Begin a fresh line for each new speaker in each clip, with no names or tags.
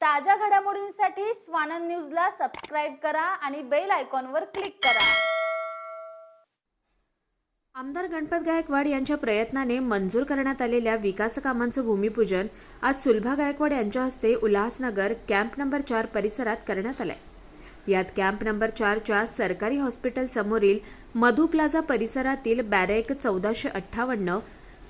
ताज्या घडामोडींसाठी स्वानंद न्यूजला सबस्क्राईब करा आणि बेल आयकॉनवर क्लिक करा.
आमदार गणपत गायकवाड यांच्या प्रयत्नाने मंजूर करण्यात आलेल्या विकास कामांचं भूमिपूजन आज सुलभा गायकवाड यांच्या हस्ते उल्हासनगर कॅम्प नंबर चार परिसरात करण्यात आलंय. यात कॅम्प नंबर चारच्या सरकारी हॉस्पिटल समोरील मधु प्लाझा परिसरातील बॅरेक चौदाशे अठ्ठावन्न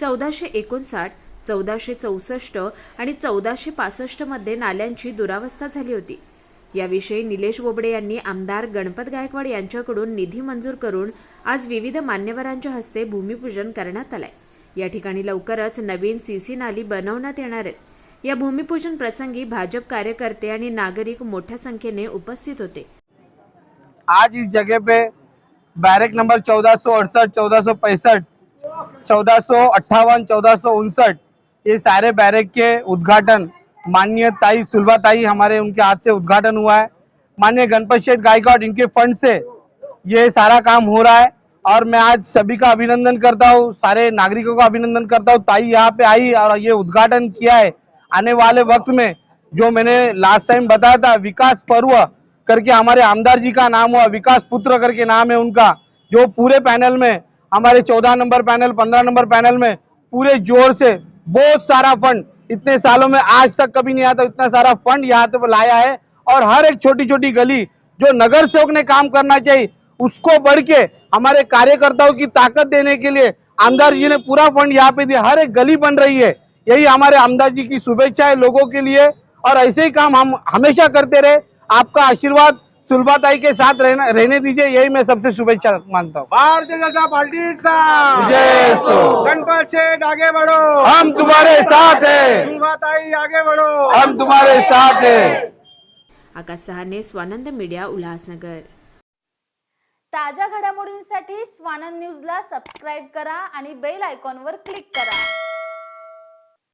चौदाशे एकोणसाठ चौदाशे चौसष्ट आणि चौदाशे पासष्टमध्ये नाल्यांची दुरावस्था झाली होती. याविषयी निलेश बोबडे यांनी आमदार गणपत गायकवाड यांच्याकडून निधी मंजूर करून आज विविध मान्यवरांच्या हस्ते भूमिपूजन करण्यात आलंय. या ठिकाणी लवकरच नवीन सीसी नाली बनवण्यात येणार आहेत. या भूमिपूजन प्रसंगी भाजप कार्यकर्ते आणि नागरिक मोठ्या संख्येने उपस्थित होते.
आज इस जगह पे बैरक नंबर चौदह सौ अड़सठ चौदह सौ पैंसठ चौदह सौ अट्ठावन चौदह सौ उनसठ ये सारे बैरक के उद्घाटन माननीय ताई सुलभा ताई हमारे उनके हाथ से उद्घाटन हुआ है। माननीय गणपत शेठ गायकवाड, इनके फंड से ये सारा काम हो रहा है और मैं आज सभी का अभिनंदन करता हूँ, सारे नागरिकों का अभिनंदन करता हूँ। ताई यहाँ पे आई और ये उद्घाटन किया है। आने वाले वक्त में जो मैंने लास्ट टाइम बताया था, विकास पर्व करके हमारे आमदार जी का नाम हुआ, विकास पुत्र करके नाम है उनका, जो पूरे पैनल में, हमारे चौदह नंबर पैनल, पंद्रह नंबर पैनल में पूरे ज़ोर से बहुत सारा फंड इतने सालों में आज तक कभी नहीं आता इतना सारा फंड यहाँ पे लाया है। और हर एक छोटी छोटी गली जो नगर सेवक ने काम करना चाहिए, उसको बढ़ के हमारे कार्यकर्ताओं की ताकत देने के लिए आमदार जी ने पूरा फंड यहाँ पे दिया। हर एक गली बन रही है। यही हमारे आमदार जी की शुभेच्छा है लोगों के लिए। और ऐसे ही काम हम हमेशा करते रहे। आपका आशीर्वाद सुलभाताई के साथ रहना रहने दीजिए यही मैं सबसे शुभेच्छा मानता हूँ।
भारतीय जनता
सो।
गणपत शेठ आगे बढ़ो।
हम तुम्हारे साथ हैं।
सुलभाताई आगे बढ़ो।
हम तुम्हारे साथ हैं।
आकाश सहाने स्वानंद मीडिया उल्हासनगर।
ताज्या घडामोडींसाठी स्वानंद न्यूजला सबस्क्राईब करा आणि बेल आयकॉनवर क्लिक करा.